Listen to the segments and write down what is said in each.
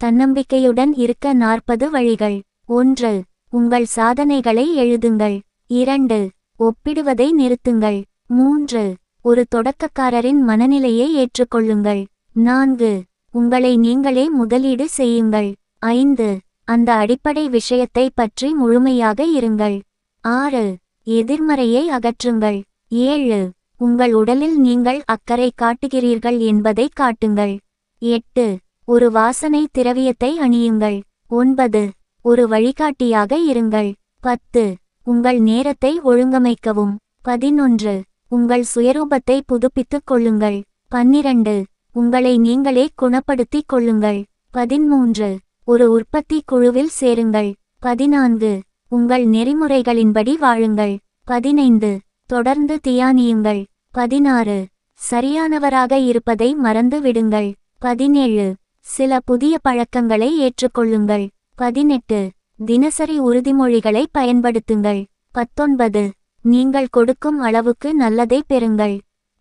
தன்னம்பிக்கையுடன் இருக்க நாற்பது வழிகள். ஒன்று உங்கள் சாதனைகளை எழுதுங்கள். இரண்டு ஒப்பிடுவதை நிறுத்துங்கள். மூன்று ஒரு தொடக்கக்காரரின் மனநிலையை ஏற்றுக்கொள்ளுங்கள். நான்கு உங்களை நீங்களே முதலீடு செய்யுங்கள். ஐந்து அந்த அடிப்படை விஷயத்தை பற்றி முழுமையாக இருங்கள். ஆறு எதிர்மறையை அகற்றுங்கள். ஏழு உங்கள் உடலில் நீங்கள் அக்கறை காட்டுகிறீர்கள் என்பதை காட்டுங்கள். எட்டு ஒரு வாசனை திரவியத்தை அணியுங்கள். ஒன்பது. ஒரு வழிகாட்டியாக இருங்கள். பத்து. உங்கள் நேரத்தை ஒழுங்கமைக்கவும். பதினொன்று. உங்கள் சுயரூபத்தை புதுப்பித்துக் கொள்ளுங்கள். பன்னிரண்டு. உங்களை நீங்களே குணப்படுத்திக் கொள்ளுங்கள். பதிமூன்று. ஒரு உற்பத்தி குழுவில் சேருங்கள். பதினான்கு. உங்கள் நெறிமுறைகளின்படி வாழுங்கள். பதினைந்து. தொடர்ந்து தியானியுங்கள். பதினாறு. சரியானவராக இருப்பதை மறந்து விடுங்கள் பதினேழு. சில புதிய பழக்கங்களை ஏற்றுக்கொள்ளுங்கள். பதினெட்டு. தினசரி உறுதிமொழிகளை பயன்படுத்துங்கள். பத்தொன்பது. நீங்கள் கொடுக்கும் அளவுக்கு நல்லதை பெறுங்கள்.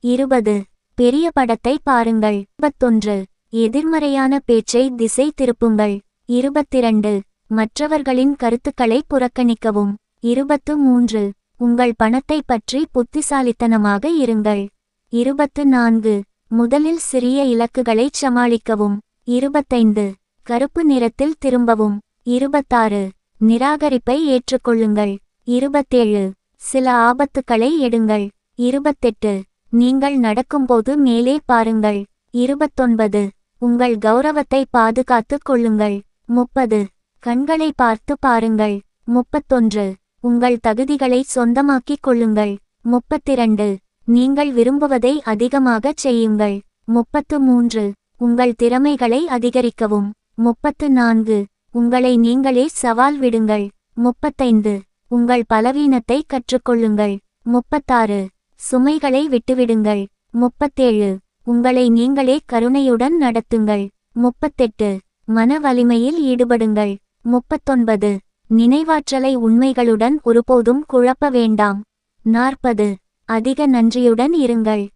இருபது. பெரிய படத்தை பாருங்கள். இருபத்தொன்று. எதிர்மறையான பேச்சை திசை திருப்புங்கள். இருபத்திரண்டு. மற்றவர்களின் கருத்துக்களை புறக்கணிக்கவும். இருபத்து மூன்று. உங்கள் பணத்தை பற்றி புத்திசாலித்தனமாக இருங்கள். இருபத்து நான்கு. முதலில் சிறிய இலக்குகளைச் சமாளிக்கவும். இருபத்தைந்து. கருப்பு நிறத்தில் திரும்பவும். இருபத்தாறு. நிராகரிப்பை ஏற்றுக்கொள்ளுங்கள். இருபத்தேழு. சில ஆபத்துக்களை எடுங்கள். இருபத்தெட்டு. நீங்கள் நடக்கும்போது மேலே பாருங்கள். இருபத்தொன்பது. உங்கள் கௌரவத்தை பாதுகாத்துக் கொள்ளுங்கள். முப்பது. கண்களை பார்த்து பாருங்கள். முப்பத்தொன்று. உங்கள் தகுதிகளை சொந்தமாக்கிக் கொள்ளுங்கள். முப்பத்திரண்டு. நீங்கள் விரும்புவதை அதிகமாகச் செய்யுங்கள். முப்பத்து மூன்று. உங்கள் திறமைகளை அதிகரிக்கவும். முப்பத்து நான்கு. உங்களை நீங்களே சவால் விடுங்கள். முப்பத்தைந்து. உங்கள் பலவீனத்தை கற்றுக்கொள்ளுங்கள். முப்பத்தாறு. சுமைகளை விட்டுவிடுங்கள். முப்பத்தேழு. உங்களை நீங்களே கருணையுடன் நடத்துங்கள். முப்பத்தெட்டு. மன வலிமையில் ஈடுபடுங்கள். முப்பத்தொன்பது. நினைவாற்றலை உண்மைகளுடன் ஒருபோதும் குழப்ப வேண்டாம். நாற்பது. அதிக நன்றியுடன் இருங்கள்.